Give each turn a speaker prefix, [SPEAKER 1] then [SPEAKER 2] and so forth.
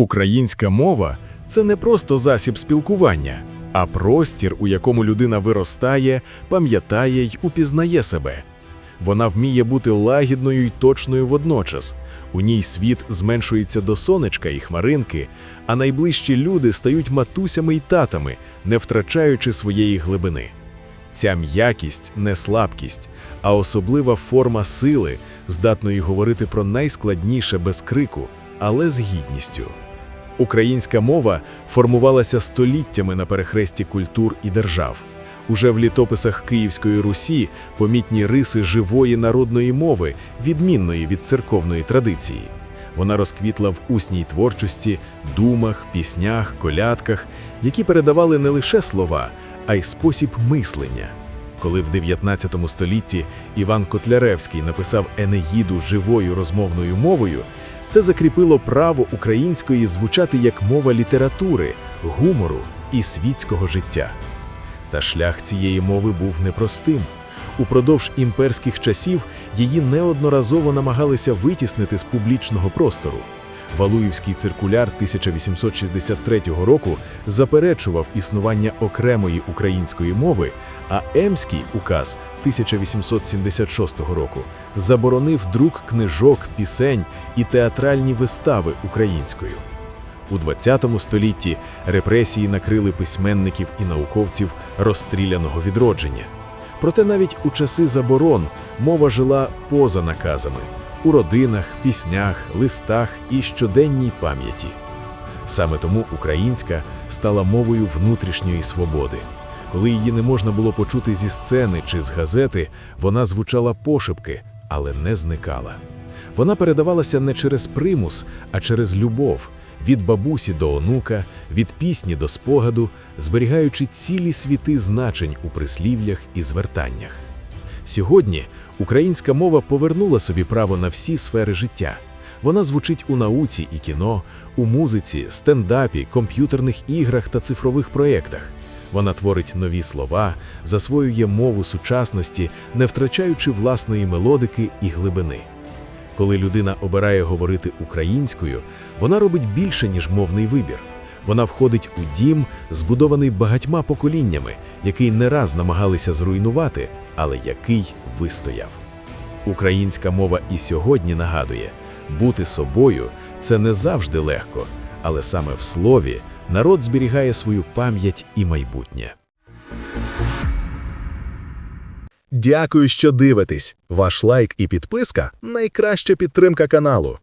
[SPEAKER 1] Українська мова це не просто засіб спілкування, а простір, у якому людина виростає, пам'ятає й упізнає себе. Вона вміє бути лагідною й точною водночас. У ній світ зменшується до сонечка і хмаринки, а найближчі люди стають матусями й татами, не втрачаючи своєї глибини. Ця м'якість не слабкість, а особлива форма сили, здатної говорити про найскладніше без крику, але з гідністю. Українська мова формувалася століттями на перехресті культур і держав. Уже в літописах Київської Русі помітні риси живої народної мови, відмінної від церковної традиції. Вона розквітла в усній творчості, думах, піснях, колядках, які передавали не лише слова, а й спосіб мислення. Коли в 19 столітті Іван Котляревський написав Енеїду живою розмовною мовою, це закріпило право української звучати як мова літератури, гумору і світського життя. Та шлях цієї мови був непростим. Упродовж імперських часів її неодноразово намагалися витіснити з публічного простору. Валуївський циркуляр 1863 року заперечував існування окремої української мови, а Емський указ 1876 року заборонив друк книжок, пісень і театральні вистави українською. У ХХ столітті репресії накрили письменників і науковців розстріляного відродження. Проте навіть у часи заборон мова жила поза наказами у родинах, піснях, листах і щоденній пам'яті. Саме тому українська стала мовою внутрішньої свободи. Коли її не можна було почути зі сцени чи з газети, вона звучала пошепки, але не зникала. Вона передавалася не через примус, а через любов, від бабусі до онука, від пісні до спогаду, зберігаючи цілі світи значень у прислів'ях і звертаннях. Сьогодні українська мова повернула собі право на всі сфери життя. Вона звучить у науці і кіно, у музиці, стендапі, комп'ютерних іграх та цифрових проєктах. Вона творить нові слова, засвоює мову сучасності, не втрачаючи власної мелодики і глибини. Коли людина обирає говорити українською, вона робить більше, ніж мовний вибір. Вона входить у дім, збудований багатьма поколіннями, який не раз намагалися зруйнувати, але який вистояв. Українська мова і сьогодні нагадує, бути собою це не завжди легко, але саме в слові народ зберігає свою пам'ять і майбутнє.
[SPEAKER 2] Дякую, що дивитесь. Ваш лайк і підписка найкраща підтримка каналу.